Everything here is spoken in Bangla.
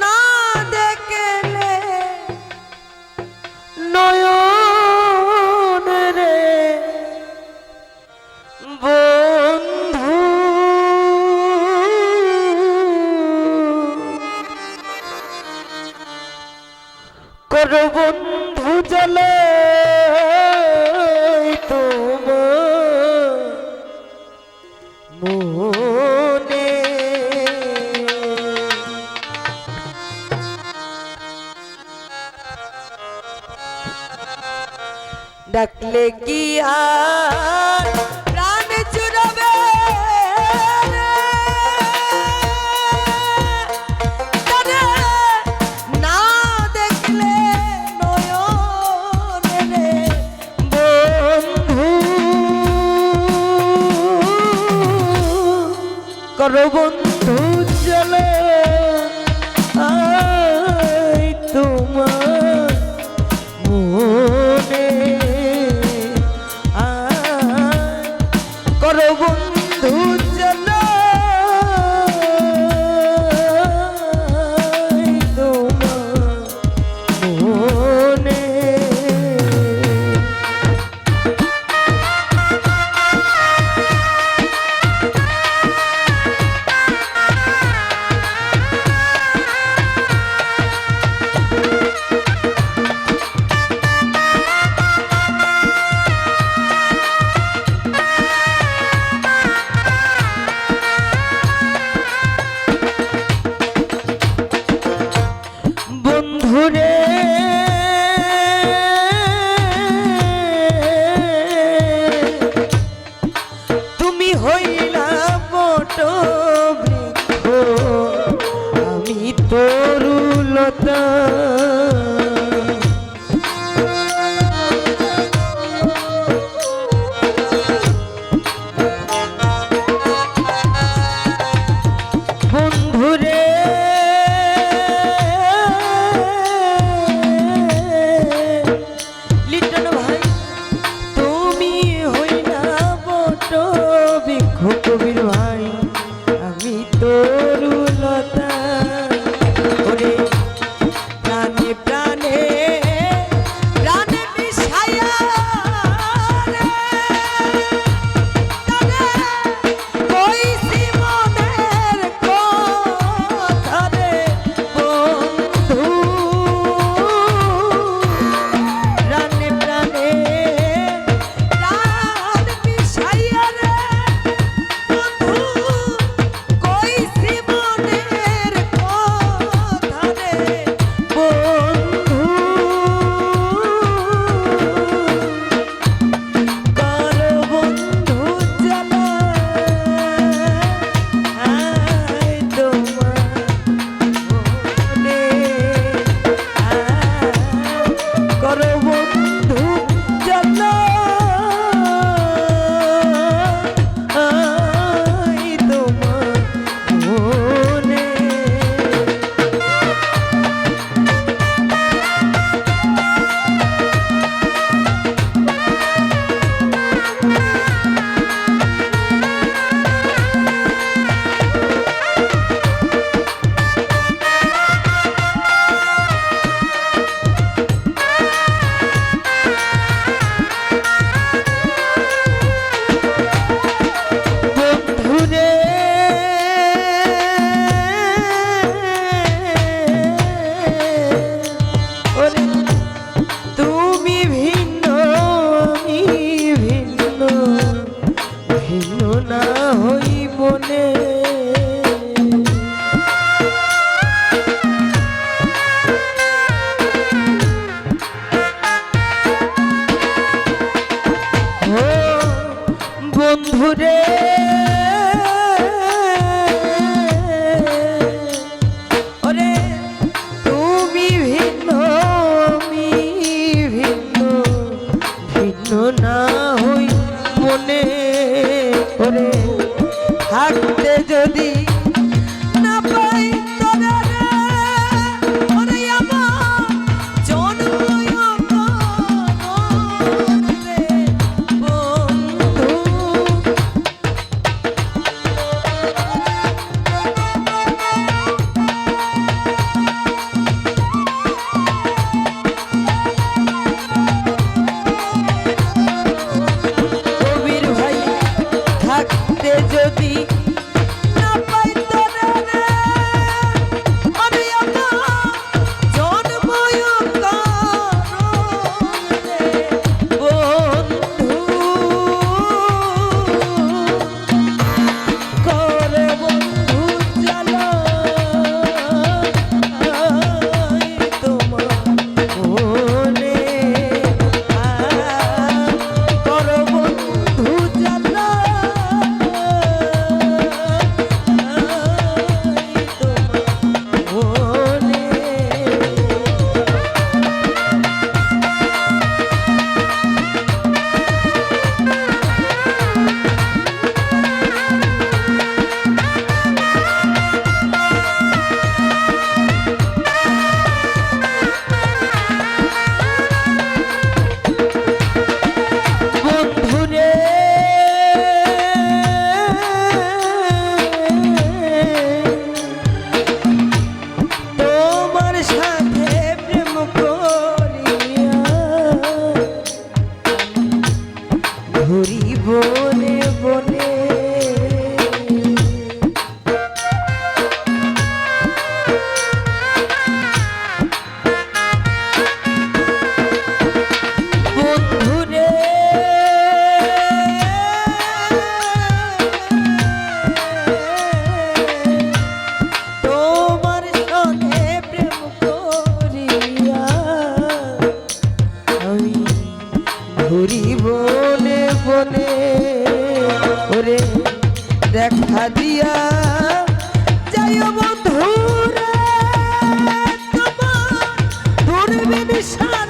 না দেখলে নয়ন রে। বন্ধু কর বন্ধু জলে। ডাকলে কি আর? প্রাণ চুরাবে না দেখলে নয়নে বন্ধু। কর বন্ধু hoy শোনা হই মনে করে হাঁটতে যদি বন্ধুরা তোমার ধরবে বিশাল